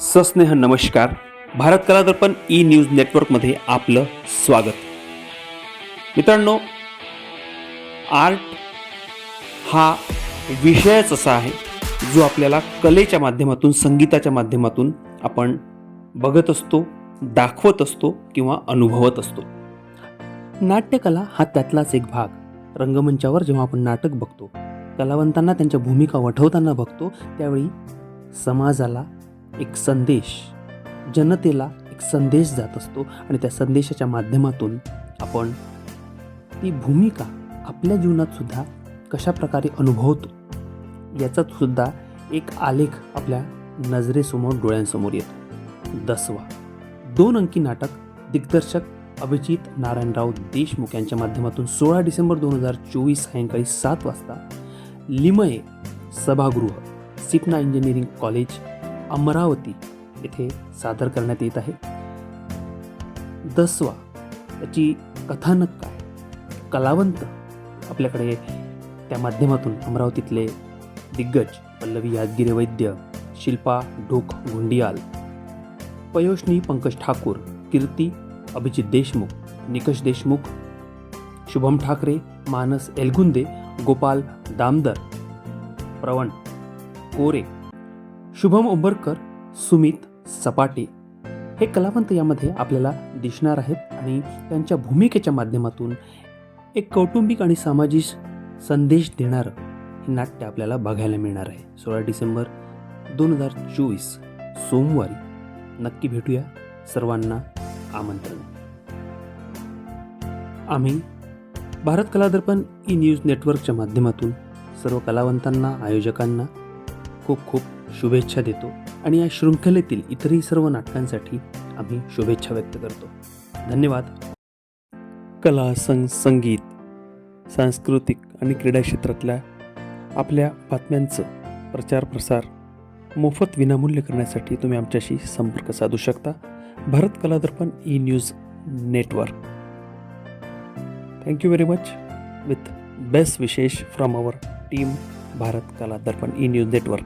सस्नेह नमस्कार. Bharat Kala Darpan e news नेटवर्कमध्ये आपलं स्वागत. मित्रांनो आर्ट हा विषयच असा आहे जो आपल्याला कलेच्या माध्यमातून संगीताच्या माध्यमातून आपण बघत असतो दाखवत असतो किंवा अनुभवत असतो. नाट्यकला हा त्यातलाच एक भाग. रंगमंचावर जेव्हा आपण नाटक बघतो कलावंतांना त्यांच्या भूमिका वठवताना बघतो त्यावेळी समाजाला एक संदेश. जनतेला एक संदेश जात असतो आणि त्या संदेशाच्या माध्यमातून आपण ती भूमिका आपल्या जीवनातसुद्धा कशाप्रकारे कशा प्रकारे अनुभवतो याचा सुद्धा एक आलेख आपल्या नजरेसमोर डोळ्यांसमोर येतो. दसवा. दोन अंकी नाटक दिग्दर्शक अभिजित नारायणराव देशमुख यांच्या माध्यमातून सोळा डिसेंबर दोन हजार चोवीस सायंकाळी सात वाजता लिमये सभागृह सिपना इंजिनिअरिंग कॉलेज अमरावती येथे सादर करण्यात येत आहे. दसवा त्याची कथानक काय? कलावंत आपल्याकडे त्या माध्यमातून अमरावतीतले दिग्गज पल्लवी यादगिरे वैद्य शिल्पा ढोक गुंडियाल पयोष्णी पंकज ठाकूर कीर्ती अभिजित देशमुख निकष देशमुख शुभम ठाकरे मानस एलगुंदे गोपाल दामदर प्रवण कोरे शुभम उंबरकर सुमित सपाटे हे कलावंत यामध्ये आपल्याला दिसणार आहेत आणि त्यांच्या भूमिकेच्या माध्यमातून एक कौटुंबिक आणि सामाजिक संदेश देणारं हे नाट्य आपल्याला बघायला मिळणार आहे. सोळा डिसेंबर दोन हजार चोवीस सोमवारी. नक्की भेटूया सर्वांना आमंत्रण. आम्ही भारत कलादर्पण ई न्यूज नेटवर्कच्या माध्यमातून सर्व कलावंतांना आयोजकांना खूप खूप शुभेच्छा देतो आणि या शृंखलेतील इतरही सर्व नाटकांसाठी आम्ही शुभेच्छा व्यक्त करतो. धन्यवाद. कला संग संगीत सांस्कृतिक आणि क्रीडा क्षेत्रातल्या आपल्या बातम्यांचं प्रचार प्रसार मोफत विनामूल्य करण्यासाठी तुम्ही आमच्याशी संपर्क साधू शकता. Bharat Kala Darpan e news network. Thank you very much with best wishes from our team Bharat Kala Darpan e news network